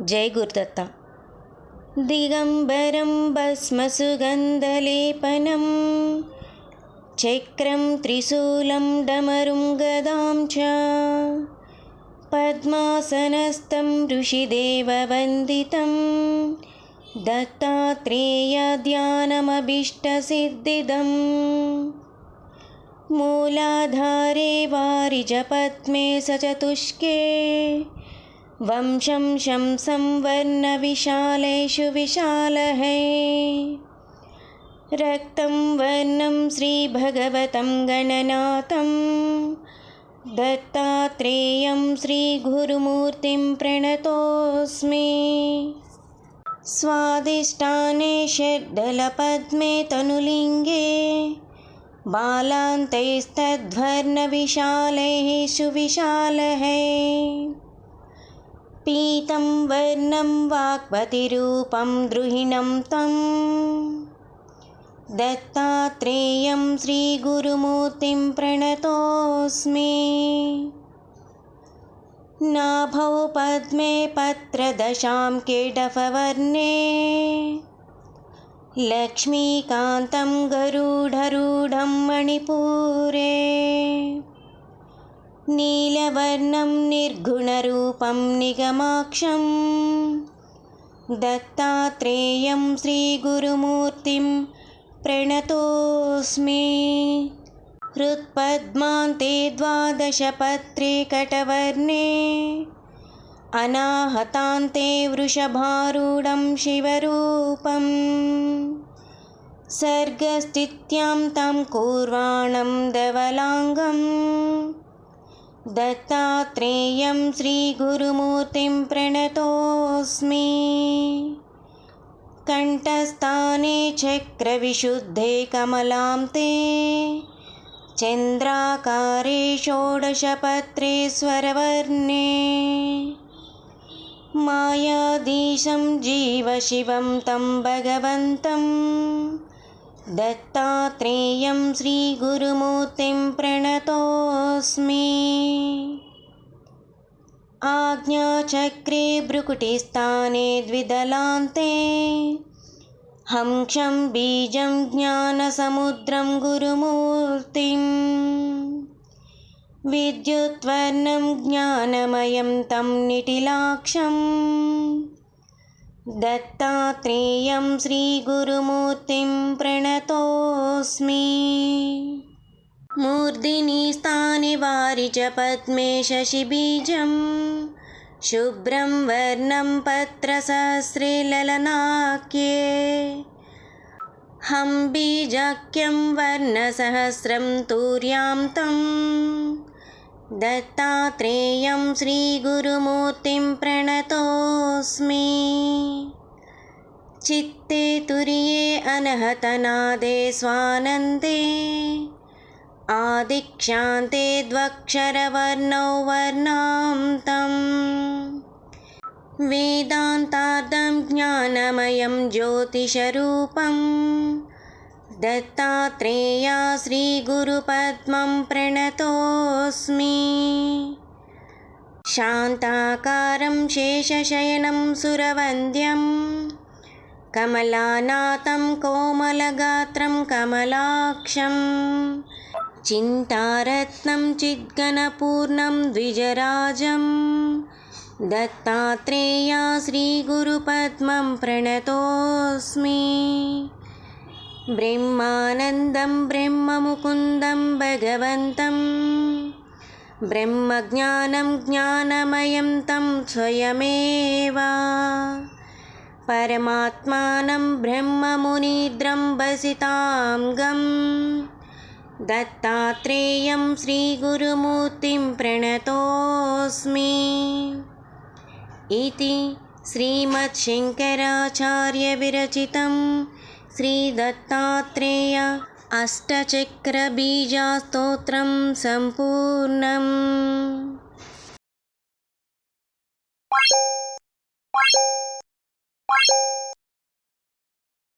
जय गुरुदत्ता। दिगम्बरं भस्मसुगन्धलेपनं चक्रं त्रिशूलं डमरुं गदां च पद्मासनस्थं ऋषिदेववन्दितं दत्तात्रेयध्यानमभीष्टसिद्धिदम् मूलाधारे वारिजपद्मे स चतुष्के वंशं शंसं वर्णविशालेषु विशालहे। रक्तं वर्णं श्रीभगवतं गणनाथं। दत्तात्रेयं श्रीगुरुमूर्तिं प्रणतोऽस्मि। स्वादिष्टाने षड्डलपद्मे तनुलिङ्गे। बालान्तैस्तद्वर्णविशालैः सुविशालः पीतं वर्णं वाक्पतिरूपं द्रुहिणं तं। दत्तात्रेयं श्रीगुरुमूर्तिं प्रणतोऽस्मि। नाभौ पद्मे पत्रदशां केडफवर्णे लक्ष्मीकान्तं गरुडरूढं नीलवर्णं निर्गुणरूपं निगमाक्षं दत्तात्रेयं श्रीगुरुमूर्तिं प्रणतोऽस्मि। हृत्पद्मान्ते द्वादशपत्रे कटवर्णे। अनाहतान्ते वृषभारूढं शिवरूपम्। सर्गस्थित्यां तं कुर्वाणं धवलाङ्गम् दत्तात्रेयं श्रीगुरुमूर्तिं प्रणतोऽस्मि। कण्ठस्थाने चक्रविशुद्धे कमलां ते। चन्द्राकारे षोडशपत्रे स्वरवर्णे मायाधीशं जीवशिवं तं भगवन्तं। दत्तात्रेयं श्रीगुरुमूर्तिं आज्ञाचक्रे भ्रुकुटिस्थाने द्विदलान्ते हंसं बीजं ज्ञानसमुद्रं गुरुमूर्तिं विद्युत्वर्णं ज्ञानमयं तं निटिलाक्षं दत्तात्रेयं श्रीगुरुमूर्तिं प्रणतोऽस्मि। मूर्धिनीस्थानि वारिजपद्मे शशिबीजं शुभ्रं वर्णं पत्रसहस्रे ललनाक्ये हम्बीजाख्यं वर्णसहस्रं तुर्यां तं दत्तात्रेयं श्रीगुरुमूर्तिं प्रणतोऽस्मि। चित्ते तुर्ये अनहतनादे स्वानन्दे आदिक्षान्ते द्वक्षरवर्णौ वर्णां तं वेदान्तार्धं ज्ञानमयं ज्योतिषरूपं। दत्तात्रेया श्रीगुरुपद्मं प्रणतोऽस्मि। शान्ताकारं शेषशयनं सुरवन्द्यं। कमलानाथं कोमलगात्रं कमलाक्षं चिन्तारत्नं चिद्गणपूर्णं द्विजराजं दत्तात्रेया श्रीगुरुपद्मं प्रणतोऽस्मि। ब्रह्मानन्दं ब्रह्ममुकुन्दं भगवन्तं ब्रह्मज्ञानं ज्ञानमयं तं स्वयमेव। परमात्मानं ब्रह्ममुनिद्रं वसितां गं दत्तात्रेयं श्रीगुरुमूर्तिं प्रणतोऽस्मि। इति श्रीमच्छङ्कराचार्यविरचितं श्रीदत्तात्रेय अष्टचक्रबीजास्तोत्रं सम्पूर्णम्